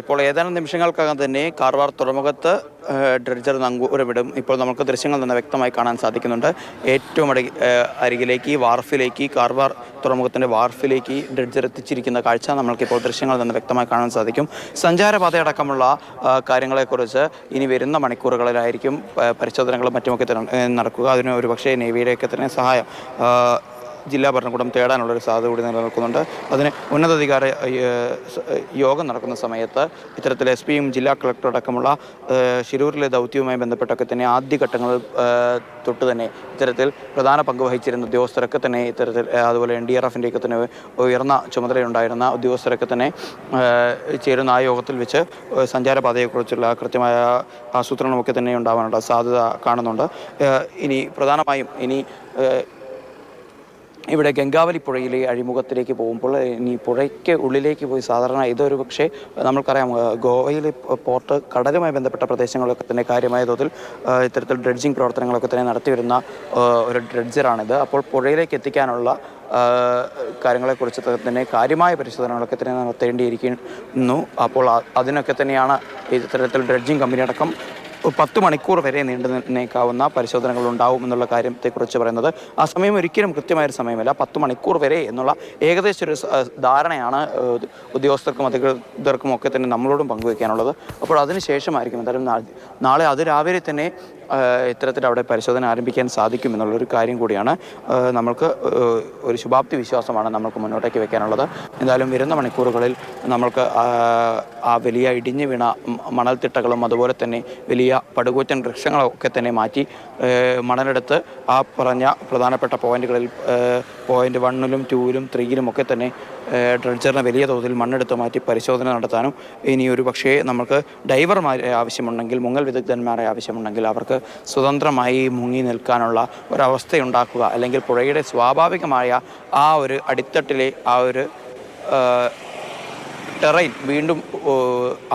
ഇപ്പോൾ ഏതാനും നിമിഷങ്ങൾക്കകം തന്നെ കാർവാർ തുറമുഖത്ത് ഡ്രിഡ്ജർ നങ്കൂരമിടും. ഇപ്പോൾ നമുക്ക് ദൃശ്യങ്ങൾ തന്നെ വ്യക്തമായി കാണാൻ സാധിക്കുന്നുണ്ട്. ഏറ്റവും അടി അരികിലേക്ക് വാർഫിലേക്ക് കാർവാർ തുറമുഖത്തിന്റെ വാർഫിലേക്ക് ഡ്രഡ്ജർ എത്തിച്ചിരിക്കുന്ന കാഴ്ച നമ്മൾക്കിപ്പോൾ ദൃശ്യങ്ങൾ തന്നെ വ്യക്തമായി കാണാൻ സാധിക്കും. സഞ്ചാരപാതയടക്കമുള്ള കാര്യങ്ങളെക്കുറിച്ച് ഇനി വരുന്ന മണിക്കൂറുകളിലായിരിക്കും പരിശോധനകളും മറ്റുമൊക്കെ നടക്കുക. അതിന് ഒരു പക്ഷേ നേവിയുടെയൊക്കെ തന്നെ സഹായം ജില്ലാ ഭരണകൂടം തേടാനുള്ളൊരു സാധ്യത കൂടി നിലനിൽക്കുന്നുണ്ട്. അതിന് ഉന്നതാധികാര യോഗം നടക്കുന്ന സമയത്ത് ഇത്തരത്തിൽ എസ് പിയും ജില്ലാ കളക്ടർ അടക്കമുള്ള ശിരൂരിലെ ദൗത്യവുമായി ബന്ധപ്പെട്ടൊക്കെ തന്നെ ആദ്യഘട്ടങ്ങളിൽ തൊട്ട് തന്നെ ഇത്തരത്തിൽ പ്രധാന പങ്ക് വഹിച്ചിരുന്ന ഉദ്യോഗസ്ഥരൊക്കെ തന്നെ ഇത്തരത്തിൽ അതുപോലെ എൻ ഡി ആർ എഫിന്റെയൊക്കെ തന്നെ ഉയർന്ന ചുമതലയുണ്ടായിരുന്ന ഉദ്യോഗസ്ഥരൊക്കെ തന്നെ ചേരുന്ന ആ യോഗത്തിൽ വെച്ച് സഞ്ചാരപാതയെക്കുറിച്ചുള്ള കൃത്യമായ ആസൂത്രണമൊക്കെ തന്നെ ഉണ്ടാവാനുള്ള സാധ്യത കാണുന്നുണ്ട്. ഇനി പ്രധാനമായും ഇനി ഇവിടെ ഗംഗാവലി പുഴയിലെ അഴിമുഖത്തിലേക്ക് പോകുമ്പോൾ ഇനി പുഴയ്ക്ക് ഉള്ളിലേക്ക് പോയി സാധാരണ ഇതൊരു പക്ഷേ നമ്മൾക്കറിയാം ഗോവയിലെ പോർട്ട് കടലുമായി ബന്ധപ്പെട്ട പ്രദേശങ്ങളൊക്കെ തന്നെ കാര്യമായ തോതിൽ ഇത്തരത്തിൽ ഡ്രഡ്ജിങ് പ്രവർത്തനങ്ങളൊക്കെ തന്നെ നടത്തി വരുന്ന ഒരു ഡ്രഡ്ജറാണിത്. അപ്പോൾ പുഴയിലേക്ക് എത്തിക്കാനുള്ള കാര്യങ്ങളെക്കുറിച്ച് തന്നെ കാര്യമായ പരിശോധനകളൊക്കെ തന്നെ നടത്തേണ്ടിയിരിക്കുന്നു. അപ്പോൾ അതിനൊക്കെ തന്നെയാണ് ഇത്തരത്തിൽ ഡ്രഡ്ജിങ് കമ്പനി അടക്കം പത്ത് മണിക്കൂർ വരെ നീണ്ടു നിന്നേക്കാവുന്ന പരിശോധനകൾ ഉണ്ടാവും എന്നുള്ള കാര്യത്തെക്കുറിച്ച് പറയുന്നത്. ആ സമയം ഒരിക്കലും കൃത്യമായൊരു സമയമല്ല. പത്ത് മണിക്കൂർ വരെ എന്നുള്ള ഏകദേശം ഒരു ധാരണയാണ് ഉദ്യോഗസ്ഥർക്കും അധികൃതർക്കും ഒക്കെ തന്നെ നമ്മളോടും പങ്കുവയ്ക്കാനുള്ളത് അപ്പോൾ അതിന് ശേഷമായിരിക്കും എന്തായാലും നാളെ അതിരാവിലെ തന്നെ ഇത്തരത്തിൽ അവിടെ പരിശോധന ആരംഭിക്കാൻ സാധിക്കും എന്നുള്ളൊരു കാര്യം കൂടിയാണ്. നമ്മൾക്ക് ഒരു ശുഭാപ്തി വിശ്വാസമാണ് നമ്മൾക്ക് മുന്നോട്ടേക്ക് വെക്കാനുള്ളത്. എന്തായാലും വരുന്ന മണിക്കൂറുകളിൽ നമ്മൾക്ക് ആ വലിയ ഇടിഞ്ഞു വീണ മണൽത്തിട്ടകളും അതുപോലെ തന്നെ വലിയ പടുകൂറ്റൻ വൃക്ഷങ്ങളൊക്കെ തന്നെ മാറ്റി മണലെടുത്ത് ആ പറഞ്ഞ പ്രധാനപ്പെട്ട പോയിന്റുകളിൽ പോയിന്റ് വണ്ണിലും ടൂവിലും ത്രീയിലും ഒക്കെ തന്നെ ഡ്രഡ്ജറിന് വലിയ തോതിൽ മണ്ണെടുത്ത് മാറ്റി പരിശോധന നടത്താനും ഇനി ഒരു പക്ഷേ നമുക്ക് ഡൈവർമാരെ ആവശ്യമുണ്ടെങ്കിൽ മുങ്ങൽ വിദഗ്ധന്മാരെ ആവശ്യമുണ്ടെങ്കിൽ അവർക്ക് സ്വതന്ത്രമായി മുങ്ങി നിൽക്കാനുള്ള ഒരവസ്ഥയുണ്ടാക്കുക അല്ലെങ്കിൽ പുഴയുടെ സ്വാഭാവികമായ ആ ഒരു അടിത്തട്ടിലെ ആ ഒരു ടെറൈൻ വീണ്ടും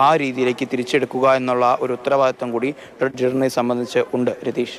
ആ രീതിയിലേക്ക് തിരിച്ചെടുക്കുക എന്നുള്ള ഒരു ഉത്തരവാദിത്തം കൂടി ഡ്രഡ്ജറിനെ സംബന്ധിച്ച് ഉണ്ട് രതീഷ്.